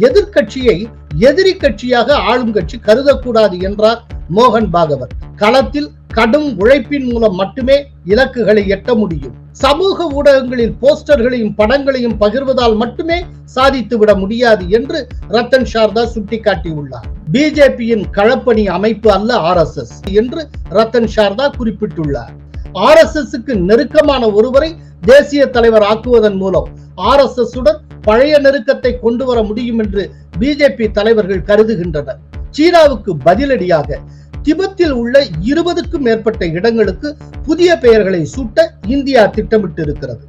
எதிர்கட்சியை எதிரி கட்சியாக ஆளும் கட்சி கருதக்கூடாது என்றார் மோகன் பாகவத். களத்தில் கடும் உழைப்பின் மூலம் மட்டுமே இலக்குகளை எட்ட முடியும். சமூக ஊடகங்களில் போஸ்டர்களையும் படங்களையும் பகிர்வதால் மட்டுமே சாதித்துவிட முடியாது என்று ரத்தன் சாரதா சுட்டிக்காட்டியுள்ளார். பிஜேபியின் களப்பணி அமைப்பு அல்ல ஆர் எஸ் எஸ் என்று ரத்தன் சாரதா குறிப்பிட்டுள்ளார். ஆர் எஸ் நெருக்கமான ஒருவரை தேசிய தலைவர் ஆக்குவதன் மூலம் ஆர் எஸ் எஸ் உடன் பழைய நெருக்கத்தை கொண்டு வர முடியும் என்று பிஜேபி தலைவர்கள் கருதுகின்றனர். சீனாவுக்கு பதிலடியாக திபெத்தில் உள்ள இருபதுக்கும் மேற்பட்ட இடங்களுக்கு புதிய பெயர்களை சூட்ட இந்தியா திட்டமிட்டு இருக்கிறது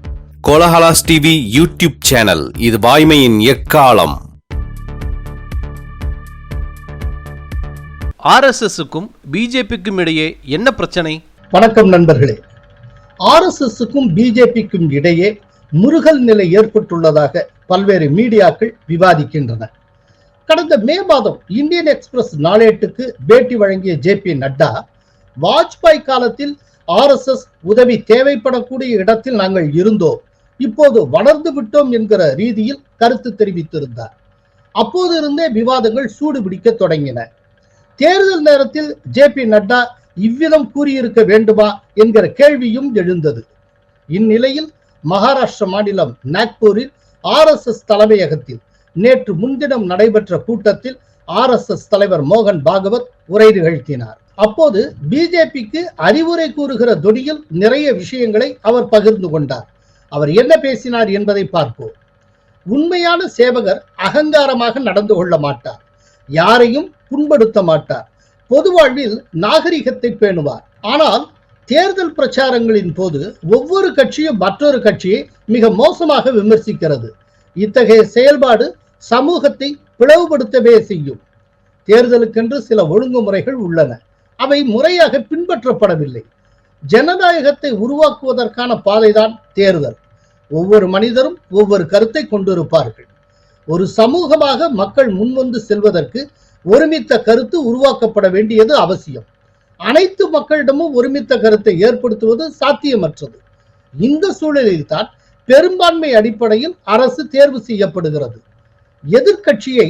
கோலஹலாஸ் டிவி யூடியூப் சேனல் இது வாய்மையின் எக்காலம். ஆர்எஸ்எஸ்ஸுக்கும் பிஜேபிக்கும் இடையே என்ன பிரச்சனை? வணக்கம் நண்பர்களே. ஆர்எஸ்எஸ்க்கும் பிஜேபிக்கும் இடையே முருகல் நிலை ஏற்பட்டுள்ளதாக பல்வேறு மீடியாக்கள் விவாதிக்கின்றன. கடந்த மே மாதம் இந்தியன் எக்ஸ்பிரஸ் நாளேட்டுக்கு பேட்டி வழங்கிய ஜே பி நட்டா வாஜ்பாய் காலத்தில் ஆர்எஸ்எஸ் உதவி தேவைப்படக்கூடிய இடத்தில் நாங்கள் இருந்தோம். இப்போது வளர்ந்து விட்டோம் என்கிற ரீதியில் கருத்து தெரிவித்திருந்தார். அப்போது இருந்தே விவாதங்கள் சூடுபிடிக்க தொடங்கின. தேர்தல் நேரத்தில் ஜே பி நட்டா இவ்விதம் கூறியிருக்க வேண்டுமா என்கிற கேள்வியும் எழுந்தது. இந்நிலையில் மகாராஷ்டிர மாநிலம் நாக்பூரில் ஆர்எஸ்எஸ் தலைமையகத்தில் நேற்று முன்தினம் நடைபெற்ற கூட்டத்தில் ஆர்எஸ்எஸ் தலைவர் மோகன் பாகவத் உரை நிகழ்த்தினார். அப்போது பிஜேபிக்கு அறிவுரை கூறுகிற தொனியில் நிறைய விஷயங்களை அவர் பகிர்ந்து கொண்டார். அவர் என்ன பேசினார் என்பதை பார்ப்போம். உண்மையான சேவகர் அகங்காரமாக நடந்து கொள்ள மாட்டார். யாரையும் புண்படுத்த மாட்டார். பொது வாழ்வில் நாகரிகத்தை பேணுவார். ஆனால் தேர்தல் பிரச்சாரங்களின் போது ஒவ்வொரு கட்சியும் மற்றொரு கட்சியை மிக மோசமாக விமர்சிக்கிறது. இத்தகைய செயல்பாடு சமூகத்தை பிளவுபடுத்தவே செய்யும். தேர்தலுக்கென்று சில ஒழுங்குமுறைகள் உள்ளன. அவை முறையாக பின்பற்றப்படவில்லை. ஜனநாயகத்தை உருவாக்குவதற்கான பாதைதான் தேர்தல். ஒவ்வொரு மனிதரும் ஒவ்வொரு கருத்தை கொண்டிருப்பார்கள். ஒரு சமூகமாக மக்கள் முன்வந்து செல்வதற்கு ஒருமித்த கருத்து உருவாக்கப்பட வேண்டியது அவசியம். அனைத்து மக்களிடமும் ஒருமித்த கருத்தை ஏற்படுத்துவது சாத்தியமற்றது. இந்த சூழலில் தான் பெரும்பான்மை அடிப்படையில் அரசு தேர்வு செய்யப்படுகிறது. எதிர்கட்சியை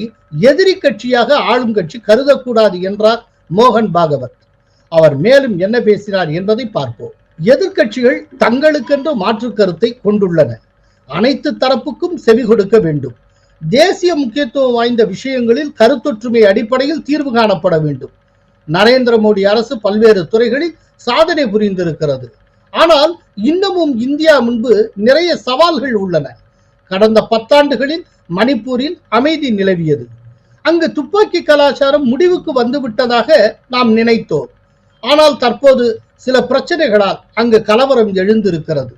எதிரி கட்சியாக ஆளும் கட்சி கருதக்கூடாது என்றார் மோகன் பாகவத். அவர் மேலும் என்ன பேசினார் என்பதை பார்ப்போம். எதிர்கட்சிகள் தங்களுக்கென்று மாற்று கருத்தை கொண்டுள்ளன. அனைத்து தரப்புக்கும் செவி கொடுக்க வேண்டும். தேசிய முக்கியத்துவம் வாய்ந்த விஷயங்களில் கருத்தொற்றுமை அடிப்படையில் தீர்வு காணப்பட வேண்டும். நரேந்திர மோடி அரசு பல்வேறு துறைகளில் சாதனை புரிந்திருக்கிறது. ஆனால் இன்னமும் இந்தியா முன்பு நிறைய சவால்கள் உள்ளன. கடந்த பத்தாண்டுகளில் மணிப்பூரில் அமைதி நிலவியது. அங்கு துப்பாக்கி கலாச்சாரம் முடிவுக்கு வந்துவிட்டதாக நாம் நினைத்தோம். ஆனால் தற்போது சில பிரச்சனைகளால் அங்கு கலவரம் எழுந்திருக்கிறது.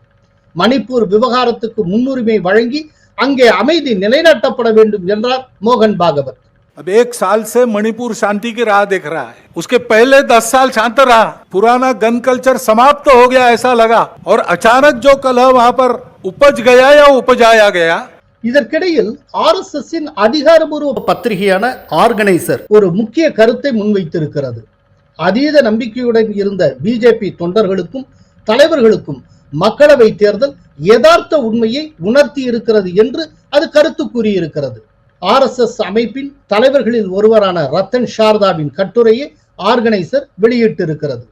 மணிப்பூர் விவகாரத்துக்கு முன்னுரிமை வழங்கி அங்கே அமைதி நிலைநாட்டப்பட வேண்டும் என்றார் மோகன் பாகவத். अब एक साल से मणिपुर शांति की राह देख रहा है उसके पहले दस साल शांत रहा पुराना गन कल्चर समाप्त हो गया ऐसा लगा और अचानक जो कलह वहां पर उपज गया या उपजाया गया இதற்கிடையில் ஆர் எஸ் எஸ் அதிகாரபூர்வ பத்திரிகையான ஆர்கனைசர் ஒரு முக்கிய கருத்தை முன்வைத்திருக்கிறது அதீத நம்பிக்கையுடன் இருந்த பிஜேபி தொண்டர்களுக்கும் தலைவர்களுக்கும் மக்களவை தேர்தல் யதார்த்த உண்மையை உணர்த்தி இருக்கிறது என்று அது கருத்து கூறியிருக்கிறது ஆர் எஸ் எஸ் அமைப்பின் தலைவர்களில் ஒருவரான ரத்தன் சாரதாவின் கட்டுரையை ஆர்கனைசர் வெளியிட்டிருக்கிறது.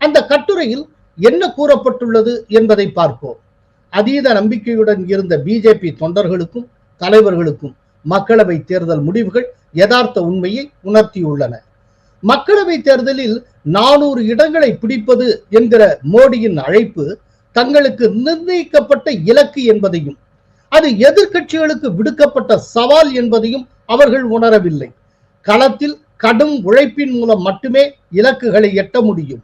அந்த கட்டுரையில் என்ன கூறப்பட்டுள்ளது என்பதை பார்ப்போம். அதீத நம்பிக்கையுடன் இருந்த பிஜேபி தொண்டர்களுக்கும் தலைவர்களுக்கும் மக்களவை தேர்தல் முடிவுகள் யதார்த்த உண்மையை உணர்த்தியுள்ளன. மக்களவை தேர்தலில் நானூறு இடங்களை பிடிப்பது என்கிற மோடியின் அழைப்பு தங்களுக்கு நிர்ணயிக்கப்பட்ட இலக்கு என்பதையும் அது எதிர்கட்சிகளுக்கு விடுக்கப்பட்ட சவால் என்பதையும் அவர்கள் உணரவில்லை. களத்தில் கடும் உழைப்பின் மூலம் மட்டுமே இலக்குகளை எட்ட முடியும்.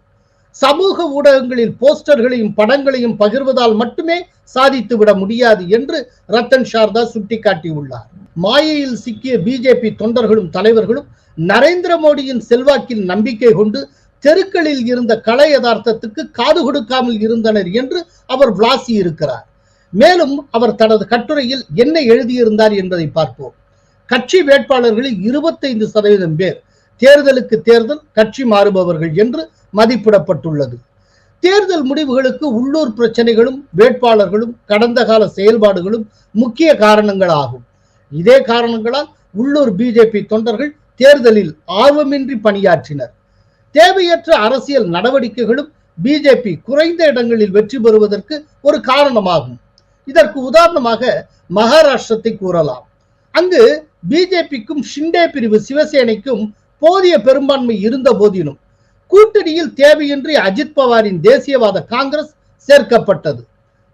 சமூக ஊடகங்களில் போஸ்டர்களையும் படங்களையும் பகிர்வதால் மட்டுமே சாதித்து விட முடியாது என்று ரத்தன் சாரதா சுட்டிக்காட்டியுள்ளார். மாயையில் சிக்கிய பிஜேபி தொண்டர்களும் தலைவர்களும் நரேந்திர மோடியின் செல்வாக்கில் நம்பிக்கை கொண்டு தெருக்களில் இருந்த கலை யதார்த்தத்துக்கு காது கொடுக்காமல் இருந்தனர் என்று அவர் விளாசி இருக்கிறார் மேலும் அவர் தனது கட்டுரையில் என்ன எழுதியிருந்தார் என்பதை பார்ப்போம். கட்சி வேட்பாளர்களில் இருபத்தைந்து சதவீதம் பேர் தேர்தலுக்கு தேர்தல் கட்சி மாறுபவர்கள் என்று மதிப்பிடப்பட்டுள்ளது. தேர்தல் முடிவுகளுக்கு உள்ளூர் பிரச்சனைகளும் வேட்பாளர்களும் கடந்த கால செயல்பாடுகளும் முக்கிய காரணங்களாகும். இதே காரணங்களால் உள்ளூர் பிஜேபி தொண்டர்கள் தேர்தலில் ஆர்வமின்றி பணியாற்றினர். தேவையற்ற அரசியல் நடவடிக்கைகளும் பிஜேபி குறைந்த இடங்களில் வெற்றி பெறுவதற்கு ஒரு காரணமாகும். இதற்கு உதாரணமாக மகாராஷ்டிரத்தை கூறலாம். அங்கு பிஜேபிக்கும் ஷிண்டே பிரிவு சிவசேனைக்கும் போதிய பெரும்பான்மை இருந்த போதிலும் கூட்டணியில் தேவையின்றி அஜித் பவாரின் தேசியவாத காங்கிரஸ் சேர்க்கப்பட்டது.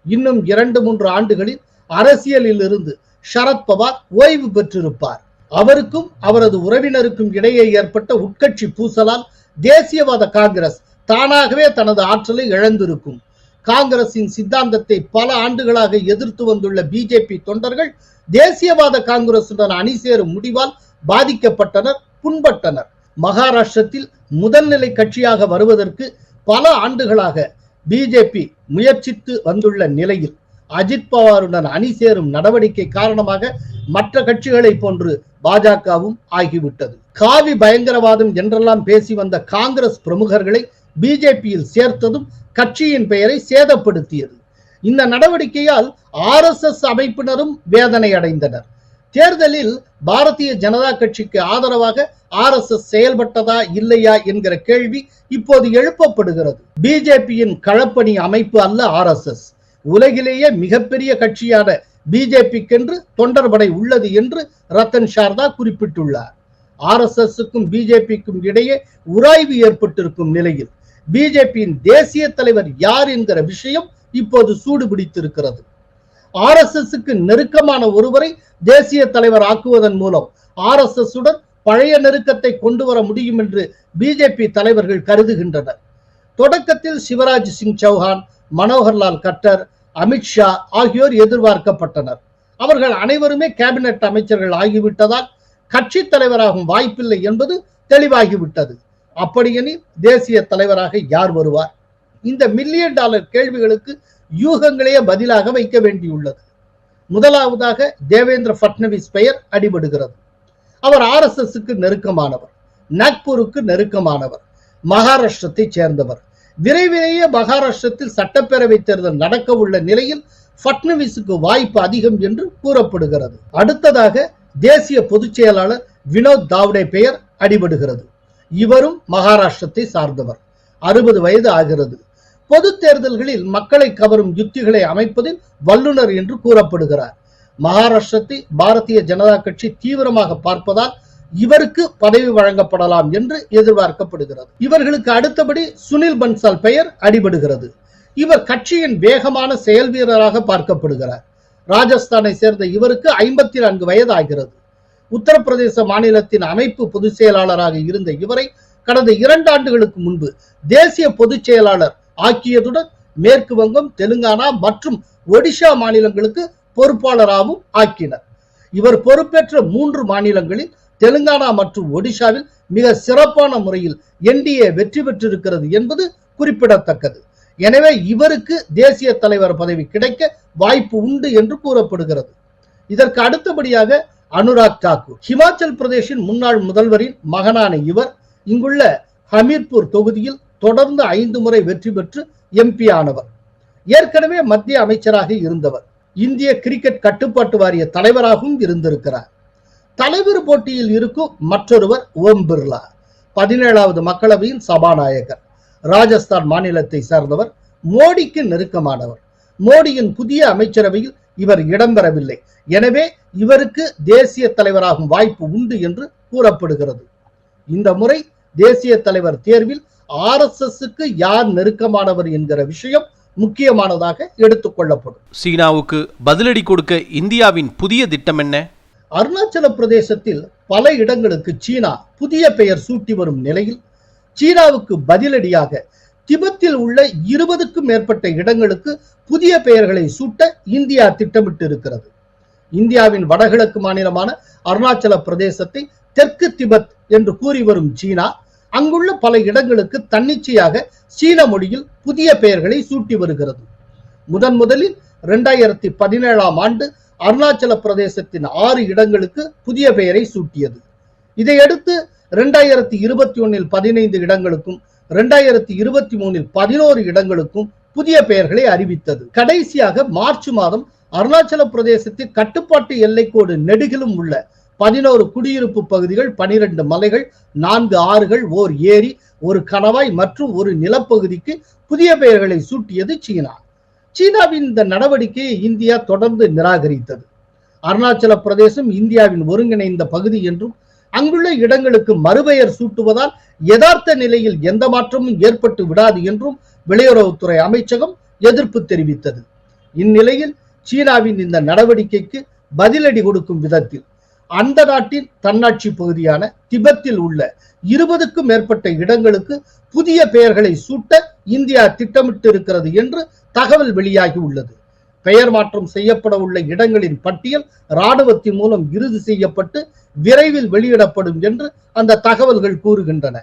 இன்னும் இரண்டு மூன்று ஆண்டுகளில் அரசியலில் இருந்து சரத்பவார் ஓய்வு பெற்றிருப்பார். அவருக்கும் அவரது உறவினருக்கும் இடையே ஏற்பட்ட உட்கட்சி பூசலால் தேசியவாத காங்கிரஸ் தானாகவே தனது ஆற்றலை இழந்திருக்கும். காங்கிரசின் சித்தாந்தத்தை பல ஆண்டுகளாக எதிர்த்து வந்துள்ள பிஜேபி தொண்டர்கள் தேசியவாத காங்கிரசுடன் அணி சேரும் முடிவால் பாதிக்கப்பட்டனர் புண்பட்டனர். மகாராஷ்டிரத்தில் முதல்நிலை கட்சியாக வருவதற்கு பல ஆண்டுகளாக பிஜேபி முயற்சித்து வந்துள்ள நிலையில் அஜித் பவாருடன் அணி சேரும் நடவடிக்கை காரணமாக மற்ற கட்சிகளை போன்று பாஜகவும் ஆகிவிட்டது. காவி பயங்கரவாதம் என்றெல்லாம் பேசி வந்த காங்கிரஸ் பிரமுகர்களை பிஜேபியில் சேர்த்ததும் கட்சியின் பெயரை சேதப்படுத்தியது. இந்த நடவடிக்கையால் ஆர் எஸ் எஸ் அமைப்பினரும் வேதனை அடைந்தனர். தேர்தலில் பாரதிய ஜனதா கட்சிக்கு ஆதரவாக ஆர் எஸ் எஸ் செயல்பட்டதா இல்லையா என்கிற கேள்வி இப்போது எழுப்பப்படுகிறது. பிஜேபியின் களப்பணி அமைப்பு அல்ல ஆர் எஸ் எஸ். உலகிலேயே மிகப்பெரிய கட்சியான பிஜேபிக்கென்று தொண்டர்படை உள்ளது என்று ரத்தன் சாரதா குறிப்பிட்டுள்ளார். ஆர் எஸ் எஸ்க்கும் பிஜேபிக்கும் இடையே உராய்வு ஏற்பட்டிருக்கும் நிலையில் பிஜேபியின் தேசிய தலைவர் யார் என்கிற விஷயம் இப்போது சூடு பிடித்திருக்கிறது ஆர் எஸ் எஸ்க்கு நெருக்கமான ஒருவரை தேசிய தலைவர் ஆக்குவதன் மூலம் ஆர் எஸ் எஸ் உடன் பழைய நெருக்கத்தை கொண்டு வர முடியும் என்று பிஜேபி தலைவர்கள் கருதுகின்றனர். தொடக்கத்தில் சிவராஜ் சிங் சௌஹான் மனோகர்லால் கட்டர் அமித்ஷா ஆகியோர் எதிர்பார்க்கப்பட்டனர். அவர்கள் அனைவருமே கேபினெட் அமைச்சர்கள் ஆகிவிட்டதால் கட்சி தலைவராகும் வாய்ப்பில்லை என்பது தெளிவாகிவிட்டது. அப்படியெனில் தேசிய தலைவராக யார் வருவார்? இந்த மில்லியன் டாலர் கேள்விகளுக்கு யூகங்களையே பதிலாக வைக்க வேண்டியுள்ளது. முதலாவதாக தேவேந்திர பட்னவிஸ் பெயர் அடிபடுகிறது. அவர் ஆர் எஸ் எஸ்க்கு நெருக்கமானவர் நாக்பூருக்கு நெருக்கமானவர் மகாராஷ்டிரத்தை சேர்ந்தவர். விரைவிலேயே மகாராஷ்டிரத்தில் சட்டப்பேரவை தேர்தல் நடக்க உள்ள நிலையில் பட்னவிஸுக்கு வாய்ப்பு அதிகம் என்று கூறப்படுகிறது. அடுத்ததாக தேசிய பொதுச் செயலாளர் வினோத் தாவ்டே பெயர் அடிபடுகிறது. இவரும் மகாராஷ்டிரத்தை சார்ந்தவர். அறுபது வயது ஆகிறது. பொது தேர்தல்களில் மக்களை கவரும் யுத்திகளை அமைப்பதில் வல்லுனர் என்று கூறப்படுகிறார். மகாராஷ்டிரத்தை பாரதிய ஜனதா கட்சி தீவிரமாக பார்ப்பதால் இவருக்கு பதவி வழங்கப்படலாம் என்று எதிர்பார்க்கப்படுகிறது. இவர்களுக்கு அடுத்தபடி சுனில் பன்சால் பெயர் அடிபடுகிறது. இவர் கட்சியின் வேகமான செயல் வீரராக பார்க்கப்படுகிறார். ராஜஸ்தானை சேர்ந்த இவருக்கு ஐம்பத்தி நான்கு வயது ஆகிறது. உத்தரப்பிரதேச மாநிலத்தின் அமைப்பு பொதுச் செயலாளராக இருந்த இவரை கடந்த இரண்டு ஆண்டுகளுக்கு முன்பு தேசிய பொதுச் செயலாளர் ஆக்கியதுடன் மேற்கு வங்கம் தெலுங்கானா மற்றும் ஒடிஷா மாநிலங்களுக்கு பொறுப்பாளராகவும் ஆக்கினர். இவர் பொறுப்பேற்ற மூன்று மாநிலங்களில் தெலுங்கானா மற்றும் ஒடிஷாவில் மிக சிறப்பான முறையில் என்டிஏ வெற்றி பெற்றிருக்கிறது என்பது குறிப்பிடத்தக்கது. எனவே இவருக்கு தேசிய தலைவர் பதவி கிடைக்க வாய்ப்பு உண்டு என்று கூறப்படுகிறது. இதற்கு அடுத்தபடியாக அனுராக் தாக்கூர். ஹிமாச்சல் பிரதேஷின் முன்னாள் முதல்வரின் மகனான இவர் இங்குள்ள ஹமீர்பூர் தொகுதியில் தொடர்ந்து ஐந்து முறை வெற்றி பெற்று எம்பி ஆனவர். ஏற்கனவே மத்திய அமைச்சராக இருந்தவர். இந்திய கிரிக்கெட் கட்டுப்பாட்டு வாரிய தலைவராகவும் இருந்திருக்கிறார். தலைவர் போட்டியில் இருக்கும் மற்றொருவர் ஓம் பிர்லா பதினேழாவது மக்களவையின் சபாநாயகர் ராஜஸ்தான் மாநிலத்தை சார்ந்தவர் மோடிக்கு நெருக்கமானவர். மோடியின் புதிய அமைச்சரவையில் இவர் இடம்பெறவில்லை எனவே இவருக்கு தேசிய தலைவராகும் வாய்ப்பு உண்டு என்று கூறப்படுகிறது. இந்த முறை தேசிய தலைவர் தேர்வில் ஆர் எஸ் யார் நெருக்கமானவர் என்கிற விஷயம் முக்கியமானதாக எடுத்துக்கொள்ளப்படும் சீனாவுக்கு பதிலடி கொடுக்க இந்தியாவின் புதிய திட்டம் என்ன? அருணாச்சல பிரதேசத்தில் பல இடங்களுக்கு சீனா புதிய பெயர் சூட்டி வரும் நிலையில் சீனாவுக்கு பதிலடியாக திபெத்தில் உள்ள இருபதுக்கும் மேற்பட்ட இடங்களுக்கு புதிய பெயர்களை சூட்ட இந்தியா திட்டமிட்டு இருக்கிறது இந்தியாவின் வடகிழக்கு மாநிலமான அருணாச்சல பிரதேசத்தை தெற்கு திபெத் என்று கூறி வரும் சீனா அங்குள்ள பல இடங்களுக்கு தன்னிச்சையாக சீன மொழியில் புதிய பெயர்களை சூட்டி வருகிறது. முதன் முதலில் இரண்டாயிரத்தி பதினேழாம் ஆண்டு அருணாச்சல பிரதேசத்தின் ஆறு இடங்களுக்கு புதிய பெயரை சூட்டியது. இதையடுத்து இரண்டாயிரத்தி இருபத்தி ஒன்னில் பதினைந்து இடங்களுக்கும் இரண்டாயிரத்தி இருபத்தி மூணில் பதினோரு இடங்களுக்கும் புதிய பெயர்களை அறிவித்தது. கடைசியாக மார்ச் மாதம் அருணாச்சல பிரதேசத்தில் கட்டுப்பாட்டு எல்லைக்கோடு நெடுகிலும் உள்ள பதினோரு குடியிருப்பு பகுதிகள் பனிரெண்டு மலைகள் நான்கு ஆறுகள் ஓர் ஏரி ஒரு கணவாய் மற்றும் ஒரு நிலப்பகுதிக்கு புதிய பெயர்களை சூட்டியது சீனா. சீனாவின் இந்த நடவடிக்கையை இந்தியா தொடர்ந்து நிராகரித்தது. அருணாச்சல பிரதேசம் இந்தியாவின் ஒருங்கிணைந்த பகுதி என்றும் அங்குள்ள இடங்களுக்கு மறுபெயர் சூட்டுவதால் யதார்த்த நிலையில் எந்த மாற்றமும் ஏற்பட்டு விடாது என்றும் வெளியுறவுத்துறை அமைச்சகம் எதிர்ப்பு தெரிவித்தது. இந்நிலையில் சீனாவின் இந்த நடவடிக்கைக்கு பதிலடி கொடுக்கும் விதத்தில் அந்த நாட்டின் தன்னாட்சி பகுதியான திபெத்தில் உள்ள இருபதுக்கும் மேற்பட்ட இடங்களுக்கு புதிய பெயர்களை சூட்ட இந்தியா திட்டமிட்டு இருக்கிறது என்று தகவல் வெளியாகி உள்ளது. பெயர் மாற்றம் செய்யப்பட உள்ள இடங்களின் பட்டியல் இராணுவத்தின் மூலம் இறுதி செய்யப்பட்டு விரைவில் வெளியிடப்படும் என்று அந்த தகவல்கள் கூறுகின்றன.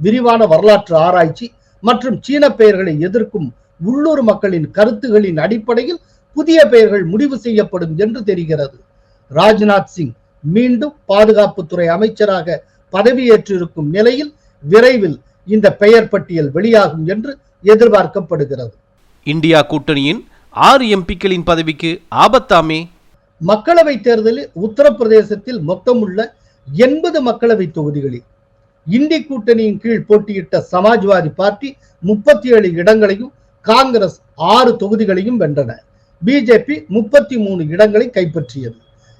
விரிவான வரலாற்று ஆராய்ச்சி மற்றும் சீன பெயர்களை எதிர்க்கும் உள்ளூர் மக்களின் கருத்துகளின் அடிப்படையில் புதிய பெயர்கள் முடிவு செய்யப்படும் என்று தெரிகிறது. ராஜ்நாத் சிங் மீண்டும் பாதுகாப்புத்துறை அமைச்சராக பதவியேற்றிருக்கும் நிலையில் விரைவில் இந்த பெயர் பட்டியல் வெளியாகும் என்று எதிர்பார்க்கப்படுகிறது. இந்தியா கூட்டணியின் ஆறு எம்பிக்களின் பதவிக்கு ஆபத்தாமே? மக்களவை தேர்தலில் உத்தரப்பிரதேசத்தில் மொத்தமுள்ள எண்பது மக்களவை தொகுதிகளில் இந்தி கூட்டணியின் கீழ் போட்டியிட்ட சமாஜ்வாதி பார்ட்டி முப்பத்தி ஏழு இடங்களையும் காங்கிரஸ் ஆறு தொகுதிகளையும் வென்றன. பிஜேபி முப்பத்தி மூணு இடங்களை கைப்பற்றியது.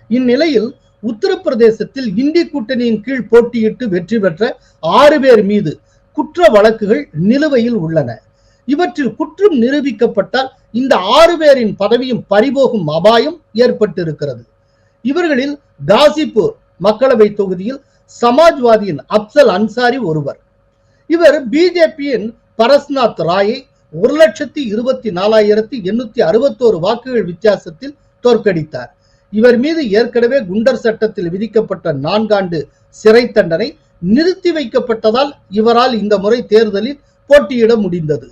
இந்நிலையில் உத்தரப்பிரதேசத்தில் இந்தி கூட்டணியின் கீழ் போட்டியிட்டு வெற்றி பெற்ற ஆறு பேர் மீது குற்ற வழக்குகள் நிலுவையில் உள்ளன. இவற்றில் குற்றம் நிரூபிக்கப்பட்டால் இந்த ஆறு பேரின் பதவியும் பறிபோகும் அபாயம் ஏற்பட்டிருக்கிறது. இவர்களில் காசிப்பூர் மக்களவை தொகுதியில் சமாஜ்வாதியின் அப்சல் அன்சாரி ஒருவர். இவர் பிஜேபியின் பரஸ்நாத் ராயை ஒரு லட்சத்தி இருபத்தி நாலாயிரத்தி எண்ணூத்தி அறுபத்தோரு வாக்குகள் வித்தியாசத்தில் தோற்கடித்தார். இவர் மீது ஏற்கனவே குண்டர் சட்டத்தில் விதிக்கப்பட்ட நான்காண்டு சிறை தண்டனை நிறுத்தி வைக்கப்பட்டதால் இவரால் இந்த முறை தேர்தலில் போட்டியிட முடிந்தது.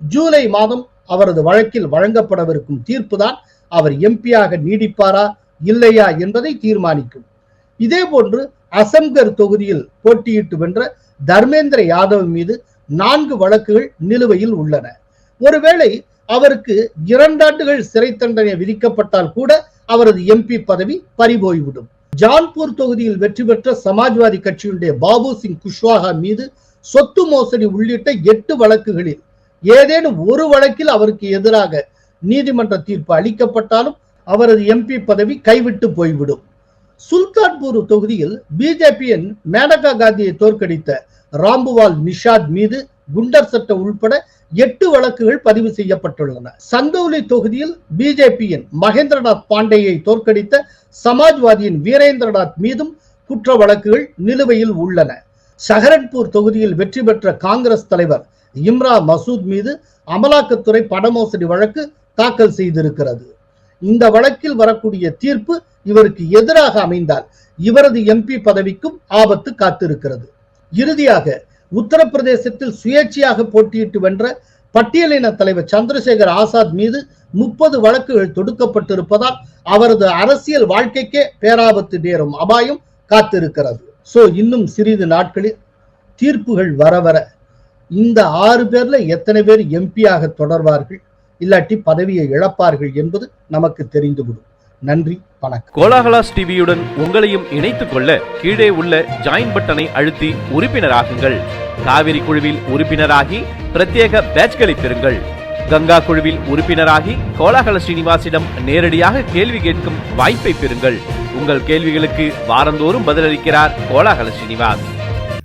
ஜூலை மாதம் அவரது வழக்கில் வழங்கப்படவிருக்கும் தீர்ப்புதான் அவர் எம்பியாக நீடிப்பாரா இல்லையா என்பதை தீர்மானிக்கும். இதேபோன்று அசம்கர் தொகுதியில் போட்டியிட்டு வென்ற தர்மேந்திர யாதவ் மீது நான்கு வழக்குகள் நிலுவையில் உள்ளன. ஒருவேளை அவருக்கு இரண்டாண்டுகள் சிறை தண்டனை விதிக்கப்பட்டால் கூட அவரது எம்பி பதவி பறிபோய்விடும். ஜான்பூர் தொகுதியில் வெற்றி பெற்ற சமாஜ்வாதி கட்சியுடைய பாபு சிங் குஷ்வாகா மீது சொத்து மோசடி உள்ளிட்ட எட்டு வழக்குகளில் ஏதேனும் ஒரு வழக்கில் அவருக்கு எதிராக நீதிமன்ற தீர்ப்பு அளிக்கப்பட்டாலும் அவரது எம்பி பதவி கைவிட்டு போய்விடும். சுல்தான்பூர் தொகுதியில் பிஜேபியின் மேனகா காந்தியை தோற்கடித்த ராம்புவால் நிஷாத் மீது குண்டர் சட்டம் உள்பட எட்டு வழக்குகள் பதிவு செய்யப்பட்டுள்ளன. சந்தௌலி தொகுதியில் பிஜேபியின் மகேந்திரநாத் பாண்டேயை தோற்கடித்த சமாஜ்வாதியின் வீரேந்திரநாத் மீதும் குற்ற வழக்குகள் நிலுவையில் உள்ளன. சஹரன்பூர் தொகுதியில் வெற்றி பெற்ற காங்கிரஸ் தலைவர் இம்ரா மசூத் மீது அமலாக்கத்துறை பணமோசடி வழக்கு தாக்கல் செய்திருக்கிறது. இந்த வழக்கில் வரக்கூடிய தீர்ப்பு இவருக்கு எதிராக அமைந்தால் இவரது எம்பி பதவிக்கும் ஆபத்து காத்திருக்கிறது. இறுதியாக உத்தரப்பிரதேசத்தில் சுயேட்சையாக போட்டியிட்டு வென்ற பட்டியலின தலைவர் சந்திரசேகர் ஆசாத் மீது முப்பது வழக்குகள் தொடுக்கப்பட்டிருப்பதால் அவரது அரசியல் வாழ்க்கைக்கே பேராபத்து நேரும் அபாயம் காத்திருக்கிறது. சோ இன்னும் சிறிது நாட்களில் தீர்ப்புகள் வர வர இந்த ஆறு பேர்ல எத்தனை பேர் எம்பியாக தொடர்வார்கள்? இல்லாட்டி பதவியை இழப்பார்கள் என்பது நமக்கு தெரிந்துவிடும். நன்றி வணக்கம். கோலாகலாஸ் டிவியுடன் உங்களையும் இணைத்துக் கொள்ள கீழே உள்ள ஜாயின் பட்டனை அழுத்தி உறுப்பினராகுங்கள். காவிரி குழுவில் உறுப்பினராகி பிரத்யேக பேட்ச்களை பெறுங்கள். கங்கா குழுவில் உறுப்பினராகி கோலாகல ஸ்ரீனிவாசிடம் நேரடியாக கேள்வி கேட்கும் வாய்ப்பை பெறுங்கள். உங்கள் கேள்விகளுக்கு வாரந்தோறும் பதிலளிக்கிறார் Kolahala Srinivas